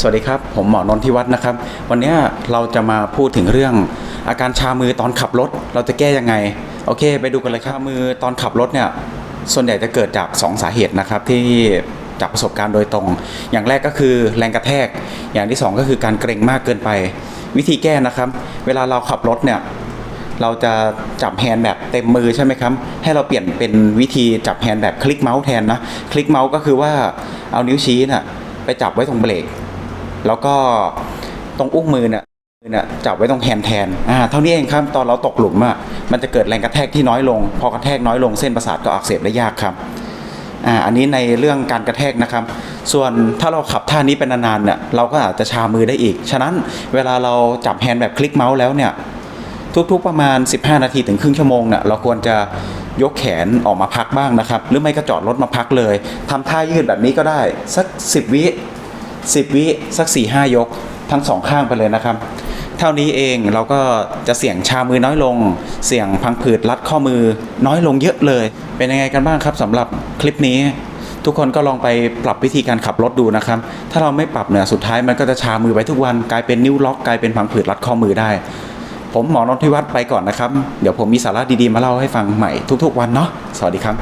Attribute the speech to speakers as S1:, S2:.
S1: สวัสดีครับ ผมหมอนนทิวัฒน์นะครับ วันนี้เราจะมาพูดถึงเรื่อง อาการชามือตอนขับรถ เราจะแก้ยังไง โอเค ไปดูกันเลยครับชามือตอนขับรถเนี่ย ส่วนใหญ่จะเกิดจาก 2 สาเหตุนะครับที่จากประสบการณ์โดยตรง อย่างแรกก็คือแรงกระแทก อย่างที่สองก็คือการเกรงมากเกินไป วิธีแก้นะครับ เวลาเราขับรถเนี่ยเราจะจับแฮนด์แบบเต็มมือใช่ไหมครับ ให้เราเปลี่ยนเป็นวิธีจับแฮนด์แบบคลิกเมาส์แทนนะ คลิกเมาส์ก็คือว่าเอานิ้วชี้น่ะไปจับไว้ตรงเบรก แล้วก็ตรงอุ้งมือเนี่ยมือเนี่ยจับไว้ตรงแฮนด์แทนอ่าเท่านี้เองครับตอนเราตกหลุมอะมันจะเกิดแรงกระแทกที่น้อยลง พอกระแทกน้อยลงเส้นประสาทก็อักเสบได้ยากครับอ่าอันนี้ในเรื่องการกระแทกนะครับ ส่วนถ้าเราขับท่านี้เป็นนานๆเนี่ยเราก็อาจจะชามือได้อีก ฉะนั้นเวลาเราจับแฮนด์แบบคลิกเมาส์แล้วเนี่ยทุกๆประมาณ 15 นาทีถึงครึ่งชั่วโมงเนี่ยเราควรจะยกแขนออกมาพักบ้างนะครับ หรือไม่ก็จอดรถมาพักเลยทำท่ายืดแบบนี้ก็ได้ สัก 10 วิ 10 วิสัก 4 5 ยก ทั้งสองข้างไปเลยนะครับ เท่านี้เองเราก็จะเสี่ยงชามือน้อยลง เสี่ยงพังผืดรัดข้อมือน้อยลงเยอะเลย เป็นยังไงกันบ้างครับสำหรับคลิปนี้ทุกคนก็ลองไปปรับวิธีการขับรถดูนะครับ ถ้าเราไม่ปรับเนี่ยสุดท้ายมันก็จะชามือไปทุกวันกลายเป็นนิ้วล็อกกลายเป็นพังผืดรัดข้อมือได้ ผมหมอนนทิวัฒน์ไปก่อนนะครับ เดี๋ยวผมมีสาระดีๆมาเล่าให้ฟังใหม่ทุกๆวันเนาะ สวัสดีครับ